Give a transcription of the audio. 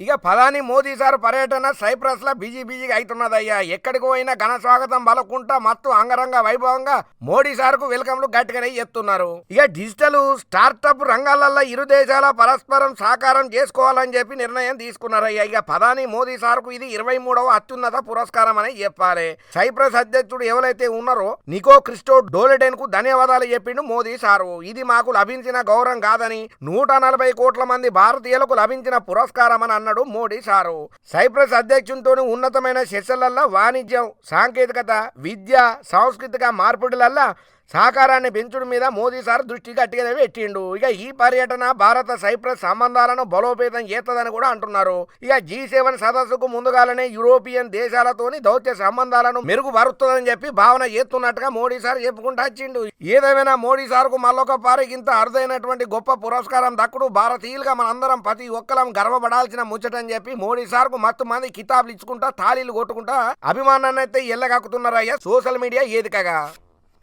ఇక ఫలాని మోదీ సార్ పర్యటన సైప్రస్లో బిజీ బిజీగా అవుతున్నదయ్యా ఎక్కడికి పోయినా ఘన స్వాగతం బలకుంటా మత్తు అంగరంగ వైభవంగా మోడీ సార్కు వెల్కమ్లు గట్టిగానే చేస్తున్నారు ఇక డిజిటల్ స్టార్టప్ రంగాలలో ఇరు దేశాల పరస్పరం సహకారం చేసుకోవాలని చెప్పి నిర్ణయం తీసుకున్నారయ్యా. ఇక ప్రధాని మోదీ సార్కు ఇది ఇరవై మూడవ అత్యున్నత పురస్కారం అని చెప్పాలి. సైప్రస్ అధ్యక్షుడు ఎవరైతే ఉన్నారో నికో క్రిస్టో డోలెడెన్కు ధన్యవాదాలు చెప్పిండు మోదీ సారు. ఇది మాకు లభించిన గౌరవం కాదని నూట నలభై కోట్ల మంది భారతీయులకు లభించిన పురస్కారం అని అన్నాడు మోడీ సారు. సైప్రస్ అధ్యక్షునితో ఉన్నతమైన చర్చలల్లో వాణిజ్యం సాంకేతికత విద్య సాంస్కృతిక మార్పిడులల్లా సహకారాన్ని పెంచుడు మీద మోదీ సార్ దృష్టి గట్టిగానే పెట్టిండు. ఇక ఈ పర్యటన భారత సైప్రస్ సంబంధాలను బలోపేతం చేస్తుందని కూడా అంటున్నారు. ఇక జీ సెవెన్ సదస్సుకు ముందుగానే యూరోపియన్ దేశాలతోని దౌత్య సంబంధాలను మెరుగుపరుస్తుందని చెప్పి భావన చేస్తున్నట్టుగా మోడీ సార్ చెప్పుకుంటూ వచ్చిండు. ఏదేమైనా మోడీ సార్కు మళ్ళొక పారికింత ఇంత అరుదైనటువంటి గొప్ప పురస్కారం దక్కుడు భారతీయులుగా మనందరం ప్రతి ఒక్కరం గర్వపడాల్సిన ముచ్చటని చెప్పి మోడీ సార్కు మత్తు మంది కితాబులు ఇచ్చుకుంటా తాళీలు కొట్టుకుంటా అభిమానాన్ని అయితే ఎల్లగక్కుతున్నారయ్యా సోషల్ మీడియా ఏదికగా?